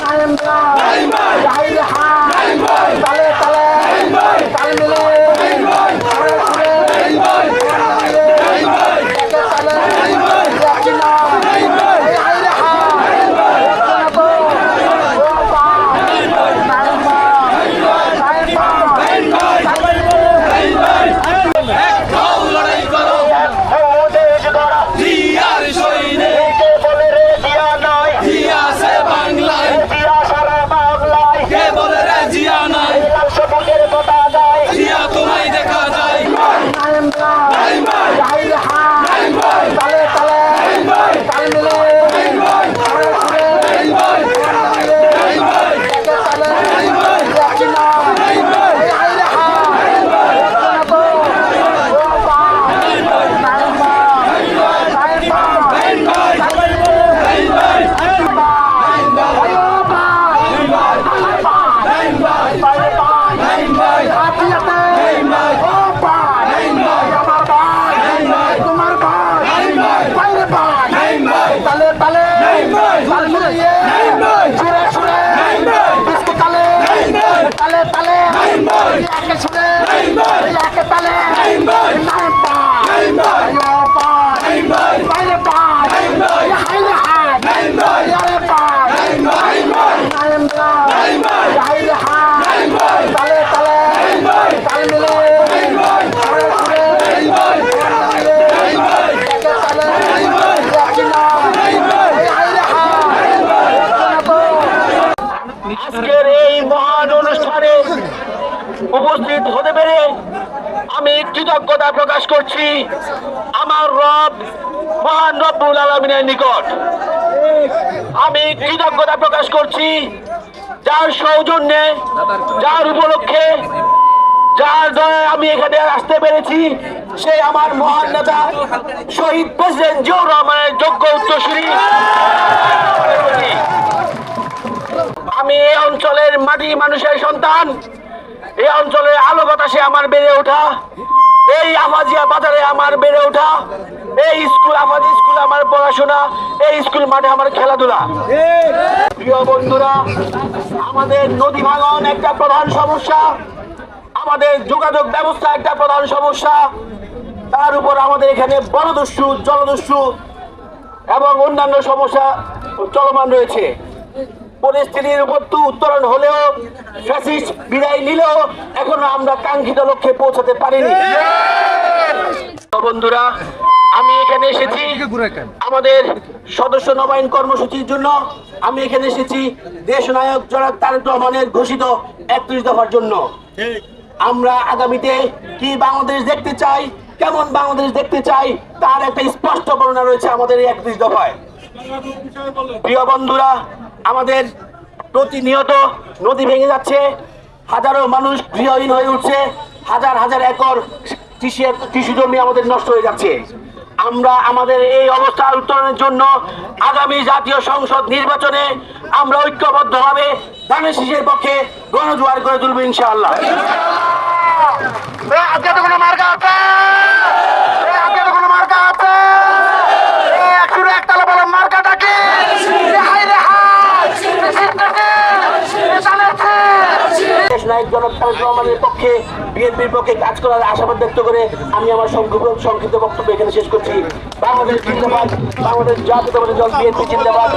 নাইম ভাই নাইম ভাই তালে তালে তাল মিলে আজকের এই মহান অনুষ্ঠানে উপস্থিত হতে পেরে আমি কৃতজ্ঞতা প্রকাশ করছি আমার রব, মহান রব্বুল আলমিনের নিকট। আমি কৃতজ্ঞতা প্রকাশ করছি যার সৌজন্যে, যার উপলক্ষে, যার দয়ে আমি এখানে আসতে পেরেছি। সে আমার মহান নেতা, শহীদ প্রেসিডেন্ট জিয়াউর রহমানের যোগ্য উত্তরসূরি। আমি এই অঞ্চলের মাটি মানুষের সন্তান। এই অঞ্চলের আলো বাতাসে আমার বেড়ে ওঠা, এই আফাজিয়া বাজারে আমার বেড়ে ওঠা, এই স্কুল, আফাজি স্কুল আমার পড়াশোনা, এই স্কুল মাঠে আমার খেলাধুলা। প্রিয় বন্ধুরা, আমাদের নদী ভাঙন একটা প্রধান সমস্যা, আমাদের যোগাযোগ ব্যবস্থা একটা প্রধান সমস্যা। তার উপর আমাদের এখানে বনদস্যু, জলদস্যু এবং অন্যান্য সমস্যা চলমান রয়েছে। পরিস্থিতির উপর তো উত্তরণ হলেও ফ্যাসিস্ট বিদায় নিলেও এখনও আমরা কাঙ্ক্ষিত লক্ষ্যে পৌঁছাতে পারিনি। বন্ধুরা, আমি এখানে এসেছি আমাদের সদস্য নবায়ন কর্মসূচির জন্য। আমি এখানে এসেছি দেশ নায়ক জনাব তারেক রহমানের ঘোষিত একত্রিশ দফার জন্য। আমরা আগামীতে কি বাংলাদেশ দেখতে চাই, কেমন বাংলাদেশ দেখতে চাই, তার একটা স্পষ্ট বর্ণনা রয়েছে আমাদের এই একত্রিশ দফায়। প্রিয় বন্ধুরা আমাদের প্রতিনিয়ত নদী ভেঙে যাচ্ছে, হাজারো মানুষ গৃহহীন হয়ে উঠছে, হাজার হাজার একর কৃষি কৃষি জমি আমাদের নষ্ট হয়ে যাচ্ছে। আমরা আমাদের এই অবস্থা উত্তরণের জন্য আগামী জাতীয় সংসদ নির্বাচনে আমরা ঐক্যবদ্ধভাবে ধানের শীষের পক্ষে গণজোয়ার করে তুলব ইনশাআল্লাহ। কোনো আছে আজকে তো কোনো মার্কা আছে একশো একতলা বলো মার্কাটা কি হাই রে হাই দেশ নায়ক জনক রহমানের পক্ষে, বিএনপির পক্ষে কাজ করার আশাবাদ ব্যক্ত করে আমি আমার সংক্ষিপ্ত বক্তব্য এখানে শেষ করছি। বাংলাদেশ জিন্দাবাদ, বাংলাদেশ জাতীয়তাবাদী দল বিএনপি জিন্দাবাদ।